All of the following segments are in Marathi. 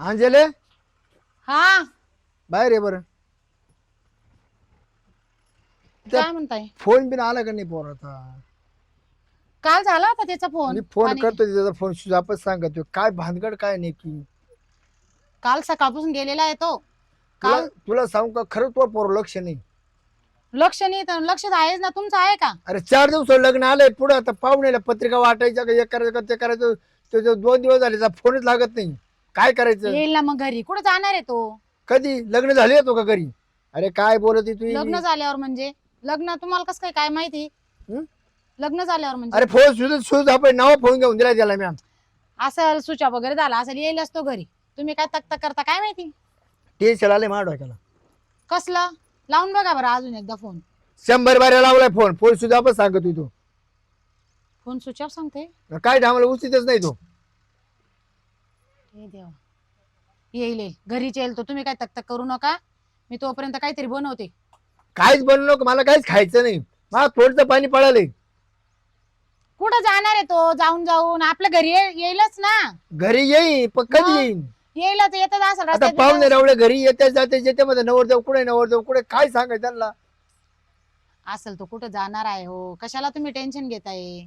अंजले? हा. बाहेर ये बरं. त्या- काय म्हणताय? फोन बिन आला का नाही पोराचा? काल झाला होता त्याचा फोन? मी फोन आणि करतो त्याचा फोन सुजापच सांगतो काय भानगड काय नाही की? काल सकाळपासून गेलेला आहे तो. तुला काल तुला सांगू का खरं तो पोर लक्ष नाही. लक्ष नाही तर लक्ष आहेच ना. तुमचं आहे का? अरे चार दिवस लग्न आलंय पुढे. आता पाहुण्याला पत्रिका वाटायच्या का हे करायचं का ते करायचं? त्याचे दोन दिवस झाले त्याचा फोनच लागत नाही. काय करायचं? येईल ना मग घरी. कुठं जाणार आहे तो? कधी? लग्न झाले येतो का घरी? अरे काय बोलत तू लग्न झाल्यावर म्हणजे? लग्न तुम्हाला कसं काय काय माहिती? हं? लग्न झाल्यावर म्हणजे? अरे फोन सुद्धा सुद्धा आपण नाव फोन घेऊन दिला त्याला मॅम असं सुचा वगैरे झाला. असं येईलच तो घरी. तुम्ही काय तक तक करता? काय माहिती? टेन्शन आले माझ्या डोक्याला. कसलं? लावून बघा बरं अजून एकदा फोन. शंभर बाऱ्या लावलाय फोन. फोन सुद्धा आपण सांगत होतो फोन स्विच ऑफ सांगते? काय आम्हाला उचितच नाही तो. हे देवा. येईल येईल. घरीच येईल तो. तुम्ही काय तक तक करू नका. मी तोपर्यंत काहीतरी बनवते. काहीच बनलो नको. मला काहीच खायचं नाही. मला थोडंसं पाणी पडालंय. कुठं जाणार आहे तो? जाऊन जाऊन. आपल्या घरी ये- येईलच ना. घरी येईन पण कधी मग? येईन? येईलच. येतच असेल आता पाहुणे. रावळे घरी येते जाते येते मध्ये नवरदेव कुठे नवरदेव कुठे काय सांगायचं त्यांना? असेल तो कुठं जाणार आहे हो. कशाला तुम्ही टेन्शन घेताय?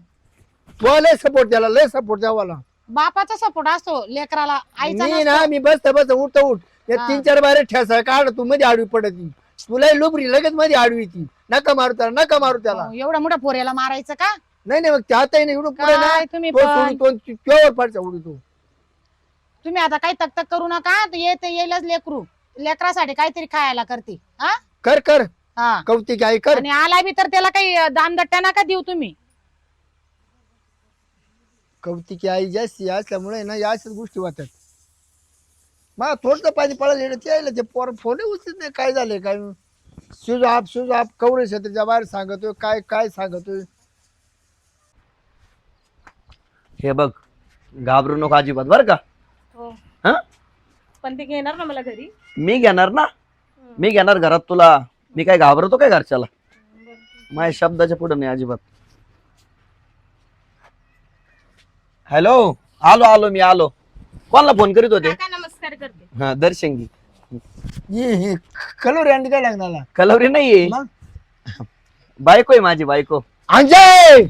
तो लय सपोर्ट द्याला लय सपोर्ट द्यावाला बापाचा सपोर्ट असतो लेकराला आईचा मी नसतो. ना मी बसत बस उठ उठ. या हा. तीन चार बारे ठेसा काढ तू मध्ये आडवी पडत तुला लुबरी लगेच मध्ये आडवी ती नका मारू त्याला नका मारू त्याला. हो, एवढ्या मोठ्या पोऱ्याला मारायचं का? नाही नाही मग त्यातही नाही एवढं पुढे ना काय तुम्ही तो पण? सोडून तो केवळ पडचा उडतो तुम्ही आता काही तक तक करू नका तो येत येईलच लेकरू. लेकरासाठी काहीतरी खायला करते हा? कर कर. हा. कौतिक आई कर. आणि आला बी तर त्याला काही दामदट्ट्या नका देऊ तुम्ही. कौतिकी आई जास्ती असल्यामुळे ना या अशाच गोष्टी होतात. मला थोडंसं पाणी पडायला ते यायला ते पोर फोन उचलत नाही काय झालंय काय शूज आप शूज आप कवरे क्षेत्राच्या बाहेर सांगतोय काय काय सांगतोय? हे बघ घाबरू नको अजिबात बर का? हो. हा? पण ते घेणार ना मला घरी? मी घेणार ना? मी घेणार घरात तुला? मी काय घाबरतो काय घरच्याला? माझ्या शब्दाच्या पुढे नाही अजिबात. हॅलो? आलो आलो मी आलो. कोणाला फोन करीत होते? काका नमस्कार करते. हा दर्शन घे ये हे कलोरी अंडी काय लागणार कलवरी नाहीये. मग? बायको आहे माझी बायको. अंजय!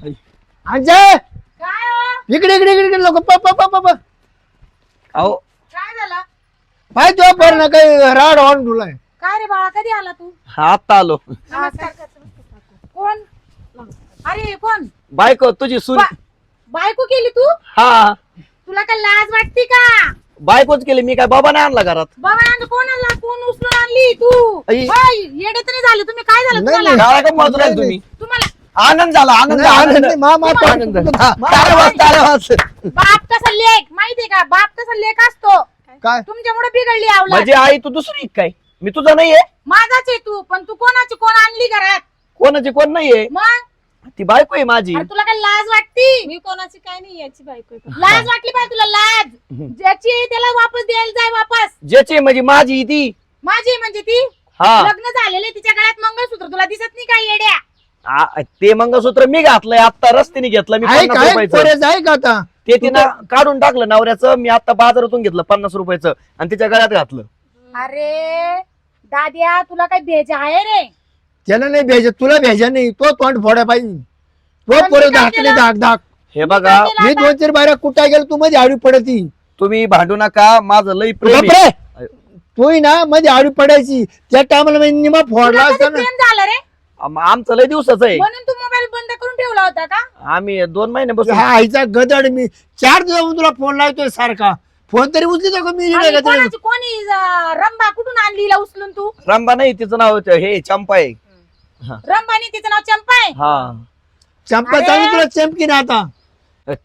अंजय! काय हो? इकडे इकडे इकडे इकडे लोक पप पप पप अहो. काय झालं? पाय तो पर ना काही राड ऑन तुलाय काय रे बाळा कधी आला तू? हा आत्ता आलो. नमस्कार करते. कोण? अरे कोण? बायको तुझी सून बा- बायको केली तू? हा. तुला काय लाज वाटते का? बायकोच केली. मी काय बाबा नाही आणला घरात? बाबा आणलं कोण आणला कोण उचलून आणली तू? आई. होय, येडे तरी झाले. तुम्ही काय झालं नाही, तुम्हाला? का तुम्ही. तुम्हाला आनंद झाला आनंद नाही, आनंद. आनंद नाही, मा- मा- तो- आनंद. मा- तारे वाज, तारे वाज. बाप कसा लेख माहितीये का? बाप कसा लेख असतो. काय? तुमच्यामुळे बिघडली आवला म्हणजे आई तू दुसरी एक काय? मी तुझा नाहीये. माझाच आहे तू पण तू कोणाची कोण आणली घरात? कोणाची कोण नाहीये? मग? ती बायको आहे माझी. अरे तुला काय लाज वाटती? मी कोणाची काय नाही याची बायको आहे. लाज वाटली पाहिजे तुला लाज. ज्याची आहे त्याला वापस द्यायला जाय वापस. ज्याची आहे म्हणजे माझी ती. माझी म्हणजे ती? हा. लग्न झालेले तिच्या गळ्यात मंगळसूत्र. तुला दिसत नाही काय येड्या? आ- ते मंगळसूत्र मी घातलंय आता रस्त्याने घेतलं मी आहे पन्नास काय रुपयाचं. पोरेच आहे का आता. ते तिनं काढून टाकलं नवऱ्याचं मी आता बाजारातून घेतलं पन्नास रुपयाचं आणि तिच्या गळ्यात घातलं. अरे दाद्या तुला काय भेज आहे रे? त्याला नाही भेजा तुला भेजा नाही तो तोंड फोडा पाहिजे. तो पोरं धाकले केलं? धाक धाक. हे बघा मी? दोन चार बाऱ्या कुठा गेलो तू मध्ये आडवी पडायची तुम्ही भांडू नका माझं लई प्रेम आहे. बापरे तू ना मध्ये आडवी पडायची. त्या टायमाला मी निमा फोडला तुला असता कधी ना. प्रेम झालं रे? आम- आमचं लय दिवसाचं आहे. म्हणून तू मोबाईल बंद करून ठेवला होता का? आम्ही दोन महिने बसून हा आईचा गदड मी चार दिवस तुला फोन लावतोय सारखा. फोन तरी उचली का मी का? कोणाची कोणी अं, रंबा कुठून आणली हिला उचलून तू? रामबा नाही तिचं नाव होतं हे चंपा आहे. रंबानी तिचं नाव चंपा आहे हा. चंपा! चांगली तुला चमकी ना आता?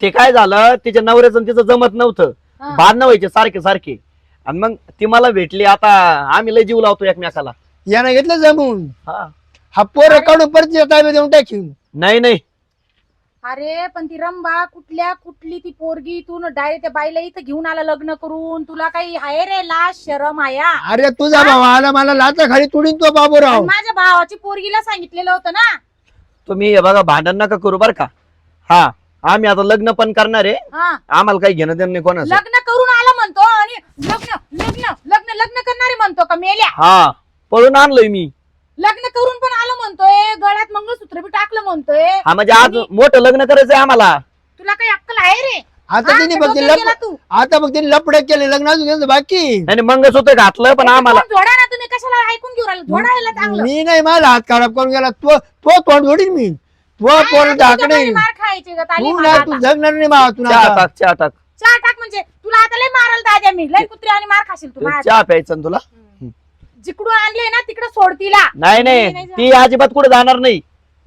ते काय झालं तिच्या नवऱ्याचं तिचं जमत नव्हतं. हा. भांडणं व्हायचे सारखे सारखे. आणि मग ती मला भेटली आता आम्ही लय जीव लावतो एकमेकाला. यानं घेतलं जमून? हा. हा पोरं काढून परत तिच्या ताब्यात देऊन टाकीन. नाही नाही. अरे पण ती रंबा कुठल्या कुठली ती पोरगी तू डायरेक्ट त्या बाईला इथं घेऊन आला लग्न करून? तुला काही आहे रे लाज शरम आया? अरे तुझा भाऊ आला मला लाचा खाली तुडीन तो बाबूराव. माझ्या भावाची पोरगीला सांगितलेलं होतं ना. तुम्ही हे बघा भांडण नका करू बर का. हा आम्ही आता लग्न पण करणार आहे. हा. आम्हाला काही घेणं देणं नाही कोणाचं. लग्न करून आला म्हणतो आणि लग्न लग्न लग्न लग्न करणारे म्हणतो का मेल्या? हा पळून आणलोय मी. लग्न करून पण आलं म्हणतोय गळ्यात मंगळसूत्र बी टाकलं म्हणतोय. हा म्हणजे आज मोठं लग्न करायचंय आम्हाला. तुला काही अक्कल आहे रे? आता हा? तिने का फक्त डोक्यात गेला लप तू. आता फक्त लपड केले लग्न अजून त्यांचं बाकी. आणि मंगळसूत्र घातलं पण आम्हाला कोण झोडा ना तुम्ही कशाला ऐकून घेऊ राहिले? चांगलं. मी नाही मला हात खराब करून गेला. तो तो तोंड जोडीन मी. तो काय आता तुझ्या घरी मार खायची ग ताली तू आता. तू जगणार नाही मा तू चहा टाक चहा टाक. चहा टाक म्हणजे तुला आता लय मारल दाद्या मी. लय कुत्री आणि मार खाशील तू माझ्या. चहा प्यायचा ना तुला? जिकडून आणले ना तिकडे सोड तिला नाही नाही. ती अजिबात कुठे जाणार नाही.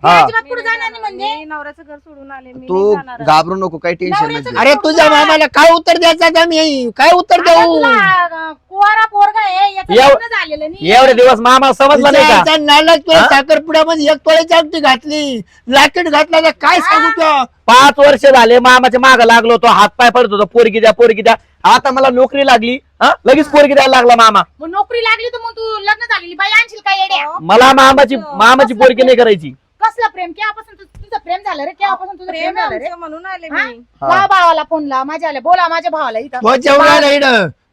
ती हा अजिबात पुढे जाणार नाही म्हणजे? मी नवऱ्याचं घर सोडून आले मी तू नाही जाणार. घाबरू नको काही टेन्शन नवऱ्याचं नाही. अरे तुझ्या मामाला काय उत्तर द्यायचं आता मी? काय उत्तर आता देऊ? तुला अं, कुवारा पोरगा आहे याचं एव- लग्न झालेलं नाही. एवढे दिवस मामा समजला नाही का? नालायक तुला हा? साखरपुड्यामध्ये एक तोळ्याची अंगठी घातली. लाकीट घातला तर काय सांगू तो? पाच वर्ष झाले मामाच्या माग लागलो होतो हात पाय पडत होतो पोरगी द्या पोरगी द्या. आता मला नोकरी लागली हा? लगेच पोरगी द्यायला लागला मामा. मग नोकरी लागली तर मग तू लग्न झालेली बाई आणशील काय येड्या? मला मामाची मामाची पोरगी नाही करायची. कसलं प्रेम? केव्हापासून तु- तुझं प्रेम झालं रे? केव्हापासून तुझं प्रेम झालं रे? आमचं म्हणून आले हा? मी. ला भावाला फोन ला माझ्या आल्या. बोला माझ्या भावाला इथं. तो जेवढा इड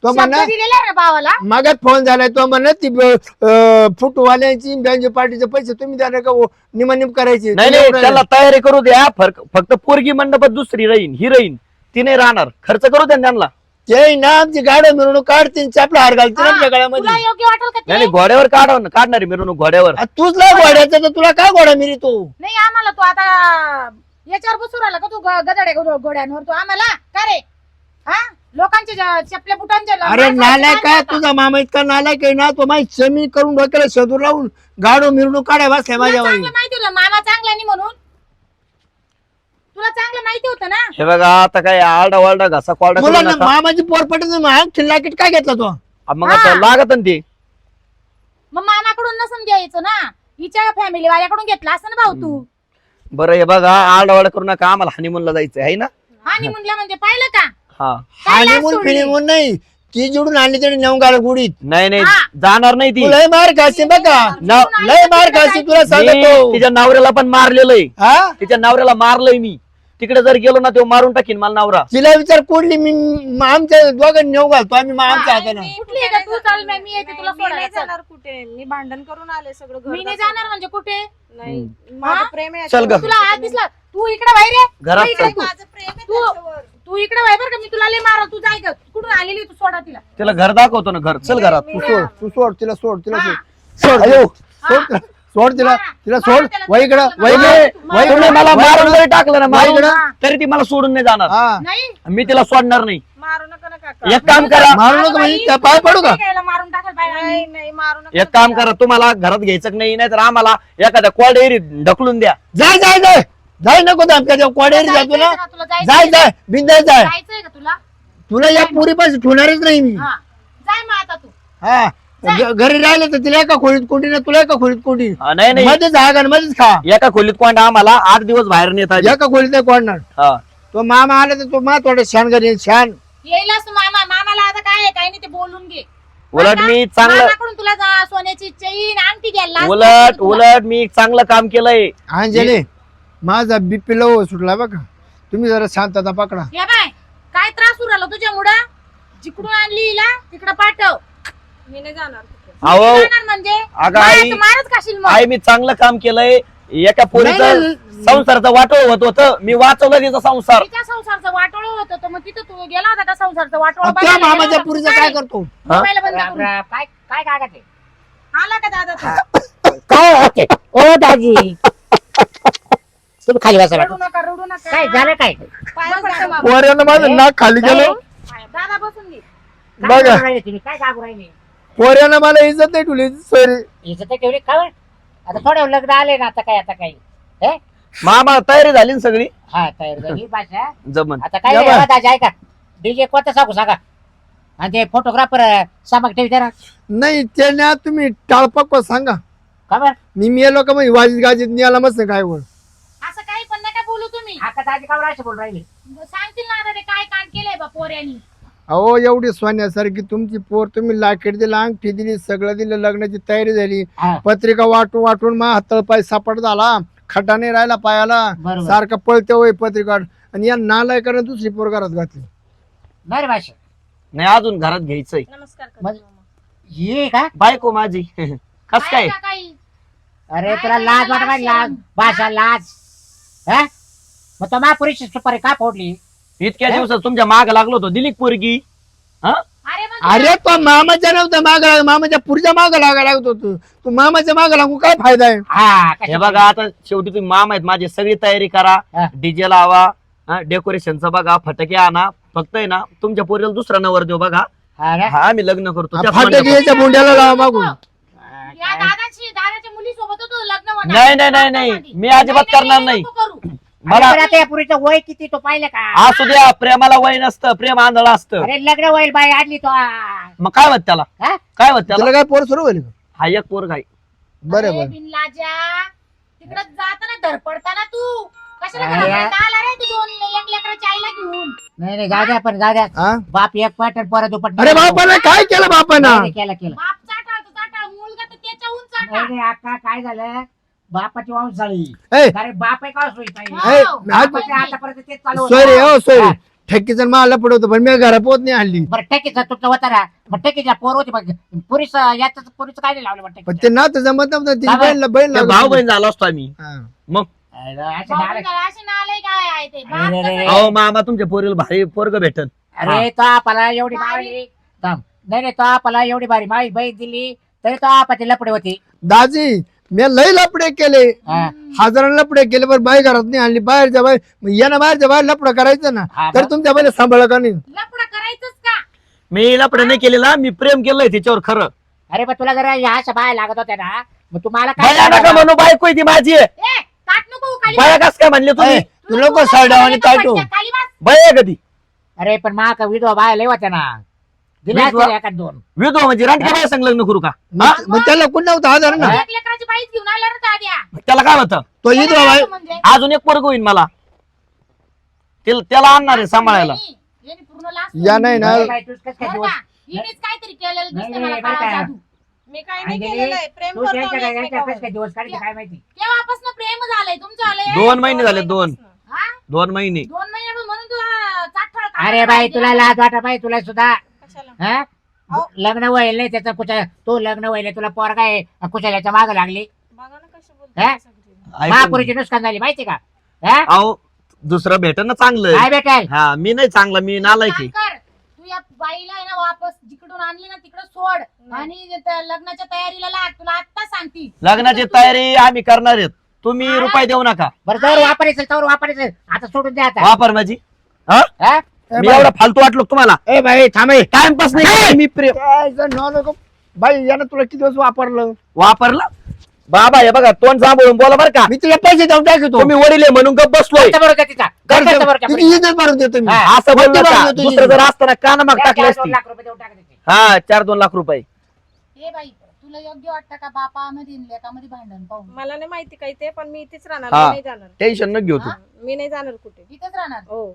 तो शब्द म्हणा दिलेला आहे रे भावाला. मागात फोन झालाय. तो म्हणा ती फुटवाल्यांची बँजो पार्टीचे पैसे तुम्ही द्या का निमनिम करायचे? नाही नाही त्याला तयारी करू द्या. फरक फक्त पोरगी मंडपात दुसरी राहीन ही राहीन. ती नाही राहणार. खर्च करू द्या ना त्यांना. ते ना आमची गाड्या मिरवणूक काढतील चापला हार घालतील आमच्या तुला गळ्यामध्ये योग्य वाटेल का नाही ते? नाही, घोड्यावर काढव ना काढणारी मिरवणूक घोड्यावर. तूच नाही घोड्याचा तर तुला काय घोडा मिरी तू? नाही आम्हाला तू आता याच्यावर बसून राहिला का तू ग- गधड्या घो- घोड्यांवर? तू आम्हाला? का रे? हा? लोकांचे ज- चपल्या बुटांचे ल- अरे मार खायचे नालाय काय काय आता? तुझा मामा इतका नालाय काय ना तो माहिती जमीन करून डोक्याला शोधून लावून गाडो मिरवणूक काढाय बसल्या माझ्या चांगलं माहिती होतं मामा चांगला नाही म्हणून तुला चांगलं माहिती होतं ना? हे बघा आता काय आरडा वारडा घासा कोरडा करू मुलांना नका. मामाची पोर पटत नाही खिल्लाकीट काय घेतला तो? मग आता हा. लागत ना ते. मग मामाकडून नसून घ्यायचं ना. हिच्या फॅमिली वाल्याकडून घेतला असं ना भाऊ तू? बरं हे बघा आरडा वारडा करू नका. आम्हाला हनीमूनला जायचं आहे ना? आणि म्हणलं म्हणजे पाहिलं का? हा. काय लाज हानिमून सोडली? फिनिमून नाही. ती जोडून आणली तरी नेऊन गाड गुडीत नाही नाही. हा. जाणार नाही ती. तू लय मार खाशी बघा. नाव- लय मार खाशी तुला मी सांगतो तिच्या नवऱ्याला पण मारलेलंय. हा? तिच्या नवऱ्याला मारलंय मी. तिकडे जर गेलो ना तेव्हा मारून टाकीन मला नवरा तिला विचार कोडली मी म- आमच्या दोघं नेऊ घालतो आम्ही मग आमच्या हाताने मी कुठली आहे का तू? चाल, मी- येते तुला मी नाही. जाणार कुठे मी भांडण करून आले सगळं घर मी नाही. जाणार म्हणजे कुठे नाही माझं? प्रेम आहे चल ग. याच्यावर. तुला दिसला तू इकडे बाहेर ये. घरात तू इकडे चल. तू. माझं प्रेम आहे तू- त्याच्यावर. तू इकडे बाहेर बरं का मी तुला लय मारल तू जाय ग कुठून आलेली तू सोडा तिला तिला घर दाखवतो ना घर चल घरात तू सोड तू सोड तिला सोड तिला. सोड सोड अयो, सोड हा. तिला. सोड तिला. तिला सोड. मारा. वय तुम्ही मला मारून. जरी टाकलं ना मारून. तरी ती मला सोडून नाही जाणार. हा. नाही. मी तिला सोडणार नाही. मारू नका ना काका. एक काम करा. मारू नका म्हणजे त्या पाय पडू का? मारून टाकाल बाई नाही नाही मारू नका एक काम करा तुम्हाला घरात घ्यायचं का नाही नाहीतर आम्हाला एखाद्या कोल्ड एरीत ढकलून द्या. जाय जाय जाय जाय नको आमच्या कोडेरी जाय तुला जायचंय का तुला? जायचंय जाय? जाय. बिंदाय जाय. जायचंय का तुला? तुला या पुरी पाशी ठेवणारच नाही मी. हा. जाय मग आता तू. हा. घ- घरी राहिलं तर तिला एका खोलीत कोटी ना तुला एका खोलीत कोटी हा, नाही नाही. मध्येच जागा आणि मध्येच खा. एका खोलीत कोंडा आम्हाला आठ दिवस बाहेर नेतात एका खोलीत नाही कोडणार. हा. तो मामा आला तर तो मा थोडं छान करेल छान येईलच तू मामा. मामाला आता काय आहे? काय नाही ते बोलून घे. उलट मी चांगलं मामाकडून तुला जा- सोन्याची चैन अंगठी घ्यायला. उलट. उलट मी एक चांगलं काम केलंय. अंजली माझा बीपी लो सुटला बघा. तुम्ही जरा शांतता पकडा. या बाय काय त्रास होऊ राहिला तुझ्यामुळं? जिकडून आणली हिला तिकडं पाठव. मी नाही जाणार कुठे अहो जाणार म्हणजे? अगं आई- मारच खाशील मग. आई मी चांगलं काम केलंय. एका पोरीचं नाही. संसाराचं वाटोळ होत होतं. मी वाचवलं तिचा संसार. तिच्या संसारचं वाटोळ होत होतं. मग तिथं तू गेला होता संसारचं वाटोळ अब त्या मामाच्या पुरीचं काय करतो? मोबाईल बंद करून. काय काय कागद आहे? आला का दादा तू? काय होते ओ दाजी. तुम्ही खाली बसा रडू नका रडू नका. काय झालं काय? पाया पडते मामा. पोऱ्यानं माझं नाक खाली गेलं. दादा बसून घे काय बघा. राहिले तुम्ही? काय जागू राहिले? पोऱ्यानं मला इज्जत नाही ठेवली सॉरी. इज्जत तर ठेवली? का बरं? आता थोडं लग्न आले ना आता काय आता काही हे? मामा तयारी झाली ना सगळी? हा तयार झाली. भाषा? जमन. आता काय या नाही, बा. दाजी ऐका. डीजे कोणतं सांगू सांगा? आणि ते फोटोग्राफर सामक ठेवी जरा नाही ते ना तुम्ही टाळपक सांगा. का बरं? मी मेलो का मग वाजीत गाजीत निघाला मस्त काय वर असं काही पण नका बोलू तुम्ही. आता दाजी का बोल राहिले? सांगतील ना आता ते काय कांड केलंय बा पोऱ्यांनी. अहो एवढी सोन्यासारखी तुमची पोर तुम्ही लाकेट दिला अंगठी दिली सगळं दिलं लग्नाची तयारी झाली. हा. पत्रिका वाटून वाटून मा हातळ पाय सापड झाला खटा नाही राहिला पायाला. बरोबर. सारखा पळते होय पत्रिका. आणि या नालायकानं दुसरी पोर घरात घातली. नाही रे भाषा नाही अजून घरात घ्यायचंय. नमस्कार मग- करते मामा. ये का? बायको माझी. कस काय? आहे का काही. अरे तुला लाज वाटत नाही? लाज. भाषा लाज. हा? मग तो महापुरुषी सुपारी का फोडली? इतक्या दिवसात तुमच्या माग लागलो होतो दिलीक पोरगी हा अरे मग अरे तो मामाच्या नव्हता माग लाग मामाच्या पुढच्या माग लागा लागत होतो तू मामाच्या माग लागू काय फायदा आहे हा हे बघा आता शेवटी तुम्ही माम आहेत माझी सगळी तयारी करा हा. डीजे लावा डेकोरेशनचं बघा फटाके आणा फक्त आहे ना तुमच्या पोरीला दुसरा नवर देऊ बघा हा ना? हा आम्ही लग्न करतो त्याच फाटक मंडपात. याच्या मुंड्याला लावा मागून या दादाची दादाच्या मुली सोबत होतो लग्न होणार. नाही, नाही, नाही, नाही. मी अजिबात करणार नाही. नको करू. मला अरे पण आता या पुरीचं वय किती तो पाहिलं का? असू द्या प्रेमाला वय नसतं प्रेम आंधळ असतं. अरे लग्न होईल बाई आणली तो? मग काय होत त्याला? काय होत त्याला? काय पोर सुरू होईल? हा एक पोर काय बरं अरे बरं. बिनलाजा तिकडे जाताना धडपडताना तू. कशाला अरे. धडपडता आला रे तू दोन एक लेकराच्या आईला घेऊन? नाही नाही जाऊ द्या पण जाऊ द्या. हा? बाप एक पट आणि परत दुपट अरे बापाने काय केलं बापानं? केलं केलं. बाप चाटाळ चाटाळ. मुलगा तर त्याच्याहून नाही चाटाळ नाही, आता काय झालं? बापाची वंश झाली ए, अरे बाप आहे का सोयी पाहिजे हा. ए, आज- बापाचं आतापर्यंत तेच चालू सोय रे होतं. हो सोय हा. ठेकीचं मला पडवतो पण मी घरा पोत नाही आणली बरं टक्केच तुमचं होता ना मग टक्केच्या पोर होती मग पुरीच याच पुरीच काय नाही लावलं पण? ते नातं जमत नव्हतं ती का बरं? बहीण बहीण त्या लागत भाऊ होती. बहीण झालो असतो आम्ही हा. मग अरे, असं भाऊ झालं. बिनला- असे नालाय काय आहे ते बाप अरे, कसं अरे, आहे? अहो मामा तुमच्या पोरीला भारी पोरग भेटन अरे तो आपला एवढी बारी. मारी थांब नाही नाही तो आपला एवढी बारी माई बहीण दिली तरी तो आपाची लपडे होती दाजी मी लय लपडे केले. हा. हजार लपडे केले पण बाई घरात नाही आणली. बाहेरच्या बाहेर मग यानं बाहेरच्या बाहेर लपडं करायचं ना. हा, तर? तुमच्या बाईला सांभाळ का नाही? लफडं करायचंच का? मी लपडे नाही केलेला मी प्रेम केलंय तिच्यावर खरं. अरे पण तुला जरा ह्या अशा बाया लागत होत्या ना मग तुम्हाला काय बाया नका म्हणू बायको आहे ती माझी. ए ताट नको खाली बाया कस काय म्हणले तुम्ही? ए, तू लोक साडा आणि बस. बाया आहे कधी अरे पण मा का विधवा बाया लय होत्या ना. दिल्या विधवा? असतील एखाद दोन. विधवा म्हणजे रानक्या बाया संग लग्न करू का? हा? मग मग त्याला कुठं नव्हतं हजार ना? एक लेकराची बाईच घेऊन आल्या रे दाद्या त्याला काय होतं? तो बाई म्हणजे? अजून एक पोरग होईल मला. त्याला त्याला आणणार आहे सांभाळायला. यांनी- यांनी पूर्ण लास्ट या नाही ना. अरे बाई, तूच कसं काय बरं दिवस का? हिनेच काहीतरी केलेलं नाही, दिसतं नाही, मला बरं काळा का? जादू. मी काही नाही अंजली, केलेलं आहे. प्रेम तू करतो त्यांच्या आम्ही काय- यांच्या एकमेकावर. कसं काय दिवस काढते काय माहिती? केव्हापासून प्रेम झालंय तुमचं आलंय. दोन महिने झाले दोन. हा? दोन महिने. दोन महिन्यापासून म्हणून तुला चाटफळ काढायला अरे बाई. तुला लाज वाटा बाई तुला सुद्धा. हा? अहो. लग्न व्हायला नाही त्याचा कुठं तो लग्न व्हायला तुला पोरगा आहे कुशाल्याच्या माग लागली? बघा ना कशी हा? बोलते सगळी ऐकून- महापुरीची नुकसान झाली माहिती का? हा? अहो दुसरं भेटन ना चांगलं काय भेटेल? हा मी नाही चांगला मी नालायक आहे. काम कर. तू या बाईला आहे ना वापस जिकडून आणली ना तिकडे सोड. आणि त्या लग्नाच्या तयारीला लाग तुला आता सांगती. लग्नाची तयारी आम्ही करणार आहेत. तुम्ही रुपये देऊ नका. बरं जर वापरायचं तर वापरायचं. आता सोडून द्या आता. वापर माझी. हा? हा? ए मी एवढा फालतू वाटलो का तुम्हाला? ए बाई थांबे. टाइमपास नाही मी प्रेम. बाई यानं तुला किती दिवस वापरलं? वापरला? बाबा हे बघा तोंड सांभाळून बोला बरं का. मी तुला पैसे देऊन टाकतो. तुम्ही वडील आहे म्हणून गप बसलोय. तिचा? किती. इज्जत मारून देतो मी. हा. असं बोललं का दुसरं? जर असताना कान माग टाकली चार असती. दोन लाख रुपये देऊन टाकायचे हा चार दोन लाख रुपये. हे बाई तुला योग्य वाटतं का? बापामध्ये आणि लेकामध्ये भांडण पाहून. मला नाही माहिती काही ते पण मी इथेच राहणार हा. मी नाही जाणार. टेन्शन न घेऊ तू? मी नाही जाणार कुठे. इथेच राहणार? हो.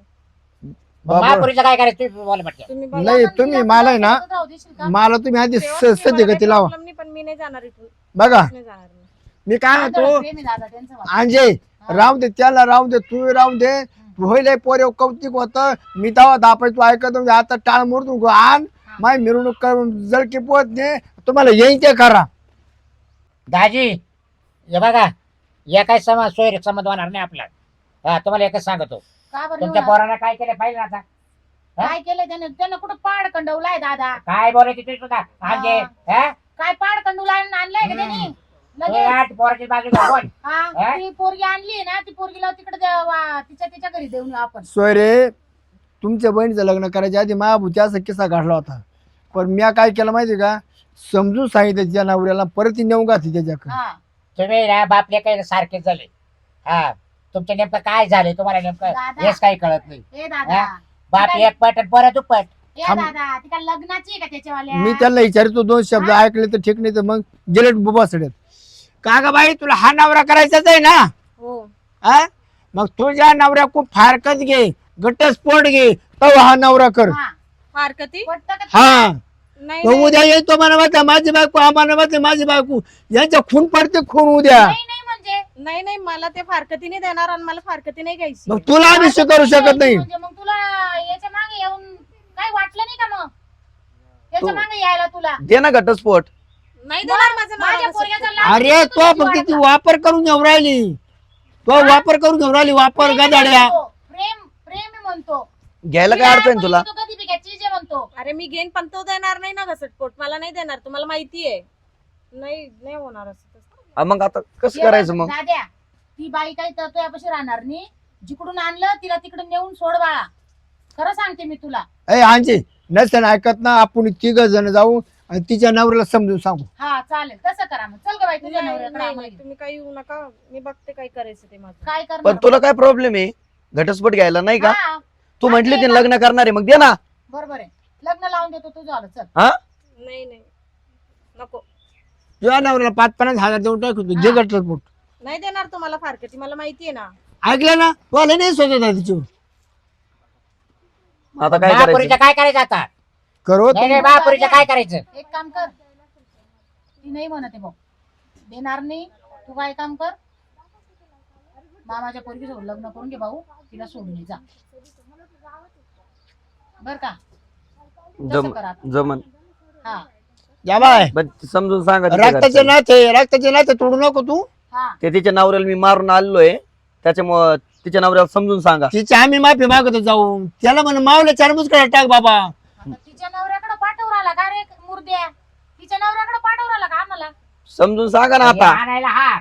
काय करायचं तुम्ही बोला म्हटलं. तुम्ही बघा. नाही तुम्ही मला आहे ना देशील का? मला तुम्ही आधी तेव्हा स- तुम्ही मला सत्यगती काही लावा. problem नाही, पण मी नाही जाणार इथून. बघा. नाही जाणार मी मी काय म्हणतो? प्रेमी दादा त्यांचं वाटतं. अंजे राहू दे त्याला राहू दे तू राहू दे. होईल पोरे कौतिक होत. मी तेव्हा दापाय तू ऐकत. आता टाळ मोडतो आण. माय मिरवणूक कर जळकी पोत दे. तुम्हाला येईन ते करा. दाजी हे बघा या काय समाज सोय संमत होणार नाही आपला. हा तुम्हाला एकच सांगतो. का बरं तुमच्या एवढं? पोरानं काय केलं पाहिजे ना आता काय केलं त्याने? त्यानं कुठं पाड कंडवलाय दादा? काय बोलायची तुम्ही सुद्धा? आणजे हा? काय पाड कंडवला आणलाय का त्याने? तो लगेच पोराची बाजू. हा हा? ती पोरगी आणली ना ती पोरगीला तिकडे तिच्या तिच्या घरी देऊन येऊ आपण. सोय रे तुमच्या बहिणीचं लग्न करायच्या आधी महाभूती असा किस्सा काढला होता. पण मी काय केलं माहिती का? समजून सांगितलं तिच्या नवऱ्याला परत ती नेऊन घातली त्याच्याकडे. हा. तुम्ही ना बापले काही सारखेच झाले. हा. तुमचं नेमकं काय झालंय? तुम्हाला नेमकं दादा. हेच काही कळत नाही. ए दादा. बाप एक पट आणि परत दुप्पट. ए थांब. दादा ती काय लग्नाची आहे का त्याच्यावाल्या? मी त्याला विचारतो दोन शब्द ऐकले तर ठीक नाही तर मग गेले बुबा सडेल का ग बाई तुला हा नवरा करायचाच आहे ना? हो. हा? मग तुझ्या नवऱ्या खूप फारकत घे घटस्फोट घे तो हा नवरा कर. हा. फारकती? पटतं का हा. नाही तो नाही. उद्या येतो म्हणता माझी बायको हा म्हणते माझी बायको. यांच्या खून पडते खून उद्या. नाही म्हणजे? नाही नाही मला ते फारकती नाही देणार आणि मला फारकती नाही घ्यायची. मग तुला आम्ही करू शकत नाही. म्हणजे मग तुला याच्या मागे येऊन काय वाटलं नाही का मग? त्याच्यामागे यायला तुला? दे ना घटस्फोट. नाही देणार माझं माझ्या नाव पोरग्याचा लाड अरे तो फक्त ती. वापर करून घेऊन राहिली. तो वापर करून घेऊन राहिली वापर प्रेम गदाड्या. म्हणतो, प्रेम प्रेम म्हणतो. घ्यायला काय अडचण आहे तुला? तू कधी बी म्हणतो. अरे मी घेईन पण तो देणार नाही ना घसटपोट. मला नाही देणार तुम्हाला माहिती आहे. नाही नाही होणार असं तसं. हा, मग आता कसं करायचं मग? दाद्या ती बाई काही तर तुझ्यापाशी राहणार नाही. जिकडून आणलं तिला तिकडे नेऊन सोड बाळा. खरं सांगते मी तुला. ए आणचे नसेल ऐकत ना आपण तिघ जण जाऊ आणि तिच्या नवऱ्याला समजून सांगू. हा चालेल. तसं करा मग. चल ग बाई तुझ्या नाही, नवऱ्याकडे नाही, आम्हाला नाही, तुम्ही काही येऊ नका. मी बघते काय करायचं ते माझं. काय पण करणार तुला काय प्रॉब्लेम आहे? घटस्फोट घ्यायला नाही का? हा, तू म्हंटली ते लग्न करणार आहे मग दे ना. बरोबर आहे. लग्न लावून देतो तुझं आलं चल. हा? नाही नाही. नको. तुझ्या नवऱ्याला पाच पन्नास हजार देऊन टाकू तू जे गटलं पोट नाही देणार तुम्हाला फारकती मला माहिती आहे ना. ऐकलं ना? तुला नाही सोचत आहे तिची आता काय महापुरीचं करायचं काय करायचं आता? करो नाही नाही महापुरीचं काय करायचं? एक काम कर. ती नाही म्हणते भाऊ देणार नाही. तू काय काम कर. मामाच्या पोरगी सोबत लग्न करून घे भाऊ. तिला सोडून ये जा. बर का? जम तसं करा जमन. हा. या बाय. पण समजून सांगा तिच्या रक्ताचे घरच्यांना. नाते रक्ताचे नाते तोडू नको तू. हा. ते तिच्या नवऱ्याला मी मारून आलोय त्याच्यामुळं तिच्या नवऱ्याला समजून सांगा. तिची आम्ही माफी मागतो जाऊन त्याला म्हण मावल्या चार मुसकडे टाक बाबा. आता तिच्या नवऱ्याकडे पाठवून आला का रे मुर्द्या? तिच्या नवऱ्याकडे पाठवून आला का आम्हाला? समजून सांगा ना हे आता. आणायला हा.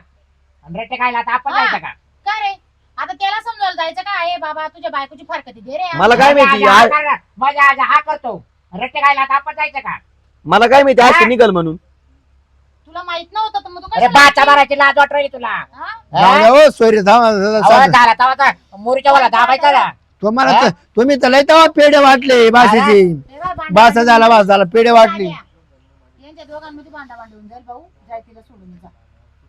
रट्टे खायला आता आपण हा. जायचं का? का रे? आता त्याला समजायला जायचं का? हे बाबा तुझ्या बायकोची फारकती दे रे. मला काय माहिती? आज हा आज हा करतो. रट्टे खायला आता आपण जायचं का? मला काय माहिती आज हा? ते निघल म्हणून तुला माहीत नव्हतं तर मग तू अरे कशाला बाचा आली? मारायची लाज वाट राहिली तुला हा? जाऊ द्या हो, सोयरे थांबा, अहो, थांबा. झाला तवा आता मोरीच्या वाला दाबायचा ना तुम्हाला हा? तर- तुम्ही तर लय तेव्हा पेढे वाटले हे भांडण बासा झाला बास झाला पेढे वाटले दाद्या, यांच्या दोघांमध्ये भांडा भांडी होऊन जाईल भाऊ जाय तिला सोडून जा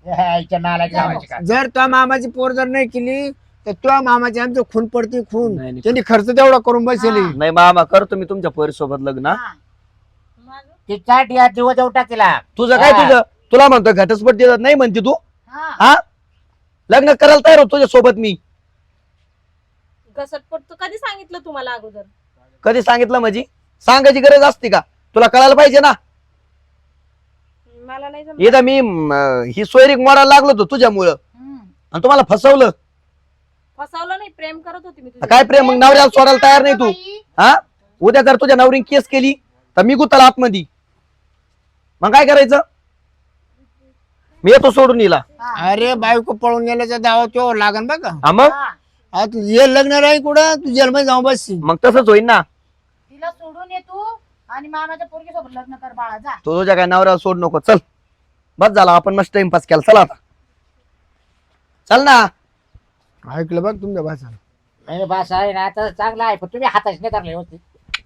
ह्याच्या नालायक लावायची का जर तुझ्या मामाची पोर जर नाही केली तर तुझ्या मामाची आमचं खून पडते खून नाही, नाही. त्यांनी खर्च तेवढा करून बसले हा. नाही मामा करतो मी तुमच्या पोरीसोबत लग्न हा? हा. तिचा डिया जीव देऊ टाक तिला तुझं काय हा. तुझं? तुला म्हणतो घटस्फोट देतात नाही म्हणते तू? हा. हा? लग्न करायला तयार होतो तुझ्या सोबत मी. घसटपोट तर कधी सांगितलं तुम्हाला अगोदर? कधी सांगितलं म्हणजे? सांगायची गरज असते का? तुला कळायला पाहिजे ना. मला नाही. इथं मी म, ही सोयरीक मोडायला लागलो होतो तुझ्यामुळं. हम्म. आणि तुम्हाला फसवलं. फसवलं नाही प्रेम करत होती मी तुझ्या काय प्रेम? मग नवऱ्याला सोडायला तयार नाही तू. हा? उद्या जर तुझ्या नवरीने केस केली तर मी गुताला आतमध्ये. मग काय करायचं? मी येतो सोडून हिला. हा. अरे बायको पळून गेल्याचा दावा तो लागन बघा हा मग? हा. तू ये लग्न राही कुठं? तू जेलमध्ये जाऊन बसशी मग तसंच होईन ना. तिला सोडून ये तू आणि मामाच्या पोरगी सोबत लग्न कर बाळा जा. तो तुझ्या काय नवऱ्याला सोड नको. चल. बस झाला आपण मस्त टाइमपास केला. चला आता. चल ना. ऐकलं बघ तुमच्या भाषा नाही बस आहे ना आता चांगला आहे पण तुम्ही हाताच नाही धरले होते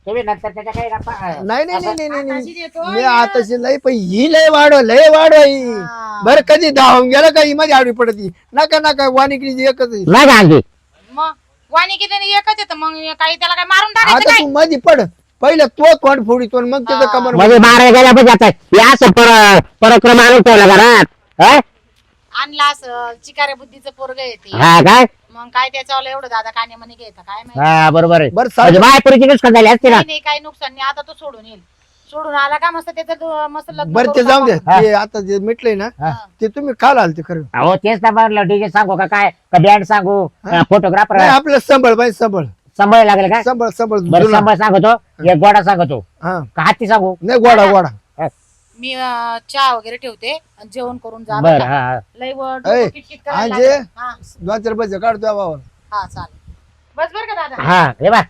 तुम्ही नंतर त्याच्या काही नफा- नाही नाही नाही नाही, नाही आताशी देतो, मी या. आताशी लय पण ही लय वाढव लय वाढव ही हा. बरं कधी धावून गेला का ही मध्ये आडवी पडत ही. नका नका वाणिकीची एकच आहे. नाही मग वाणी किती एकच येतं मग काही त्याला काय मारून टाकायचं आता काय तू मध्ये पड पहिलं तो तोंड फोडीतो आणि मग त्याचं हा. कमर म्हणजे मारायला गेल्या पण जात याच पर पराक्रम आणून ठेवला घरात हा? आणला असं चिकारे बुद्धीचं पोरग येते हा काय मग काय त्याच्यावर एवढं दादा काने म्हणे घ्यायचं काय माहिती? हा बरोबर आहे. बरं म्हणजे मायपुरीची नुकसान झाली असते ना? नाही नाही, काही नुकसान नाही. आता तो सोडून येईल. सोडून आला का मस्त त्याचं दु- मस्त लग्न बरं ते जाऊ दे. हा. ते आता जे मिटलंय ना हा. ते तुम्ही खाल आल ते खरं. अहो तेच ना म्हणलं डीजे सांगू का काय? का बँड सांगू? फोटोग्राफर नाही आपलं संभळ बाई संभळ. सांभाळ लागेल का? संभळ संभळ बरं जुना. सांभाळ सांगतो. एक गोडा सांगतो. हा. का हाती सांगू? नाही गोडा गोडा. मी अं, चहा वगैरे ठेवते आणि जेवण करून जा बर बरं का? हा लय वर ऐ, किटकिट करायला. लागलं. हा. काढतो बाबा हा चालेल. बस बर का दादा? हा हे बा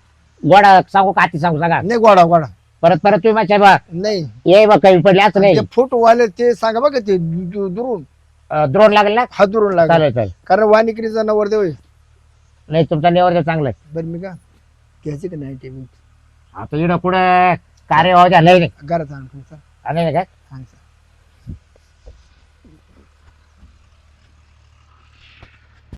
गोडा सांगू का सांगू सांगा? नाही गोडा गोडा. परत परत तुम्ही माझ्या बा नाही. ये बा कमी पडले असं नाही. ते फुट वाले ते सांगा बघा ते दु- दुरून. अं, द्रोण लागेल ना? हात दुरून लागला. चालेल चालेल. कारण वाणिकीचा नवर देव नाही तुमचा निवड चांगलं आहे. बरं मी का? घ्यायची का नाही ते मी आता इकडं पुढे कार्य व्हावं लय नाही. घरात आणून सांग आणि नाही काय सांग